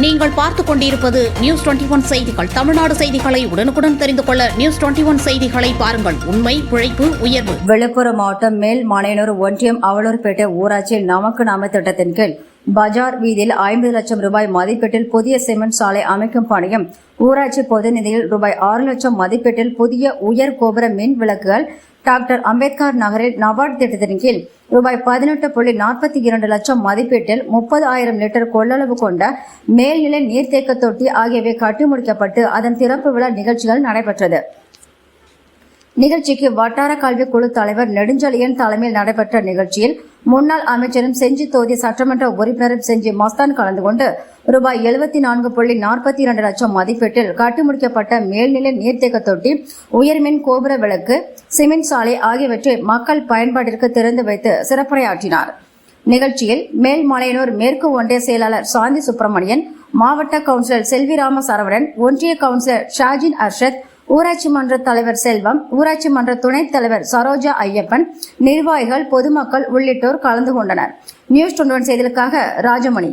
நீங்கள் பார்த்துக் கொண்டிருப்பது நியூஸ் டுவெண்டி ஒன் செய்திகள். தமிழ்நாடு செய்திகளை உடனுக்குடன் தெரிந்து கொள்ள நியூஸ் டுவெண்டி ஒன் செய்திகளை பாருங்கள். உண்மை உழைப்பு உயர்வு. விழுப்புரம் மாவட்டம் மேல் மாநிலூர் ஒன்றியம் அவலூர்பேட்டை ஊராட்சியில் நமக்கு நாம திட்டத்தின் கீழ் பஜார் வீதியில் ஐம்பது லட்சம் ரூபாய் மதிப்பீட்டில் புதிய சிமெண்ட் சாலை அமைக்கும் பணியும் ஊராட்சி பொது நிதியில் ரூபாய் ஆறு லட்சம் மதிப்பீட்டில் புதிய உயர் கோபுர மின் விளக்குகள் டாக்டர் அம்பேத்கர் நகரில் நபார்ட் திட்டத்தின் கீழ் ரூபாய் பதினெட்டு புள்ளி நாற்பத்தி இரண்டு லட்சம் மதிப்பீட்டில் முப்பது ஆயிரம் லிட்டர் கொள்ளளவு கொண்ட மேல்நிலை நீர்த்தேக்க தொட்டி ஆகியவை கட்டி முடிக்கப்பட்டு அதன் திறப்பு விழா நிகழ்ச்சிகள் நடைபெற்றது. நிகழ்ச்சிக்கு வட்டார கல்வி குழு தலைவர் நெடுஞ்செழியன் தலைமையில் நடைபெற்ற நிகழ்ச்சியில் முன்னாள் அமைச்சரும் செஞ்சி தொகுதி சட்டமன்ற உறுப்பினரும் செஞ்சி மஸ்தான் கலந்து கொண்டு ரூபாய் எழுபத்தி நான்கு புள்ளி நாற்பத்தி இரண்டு லட்சம் மதிப்பீட்டில் கட்டி முடிக்கப்பட்ட மேல்நிலை நீர்த்தேக்க தொட்டி உயர்மின் கோபுர விளக்கு சிமெண்ட் சாலை ஆகியவற்றை மக்கள் பயன்பாட்டிற்கு திறந்து வைத்து சிறப்புரையாற்றினார். நிகழ்ச்சியில் மேல்மலையனூர் மேற்கு ஒன்றிய செயலாளர் சாந்தி சுப்பிரமணியன் மாவட்ட கவுன்சிலர் செல்விராம சரவணன் ஒன்றிய கவுன்சிலர் ஷாஜின் அர்ஷத் ஊராட்சி மன்ற தலைவர் செல்வம் ஊராட்சி மன்ற துணைத் தலைவர் சரோஜா ஐயப்பன் நிர்வாகிகள் பொதுமக்கள் உள்ளிட்டோர் கலந்து கொண்டனர். நியூஸ் டுவெண்டி செய்திகளுக்காக ராஜமணி.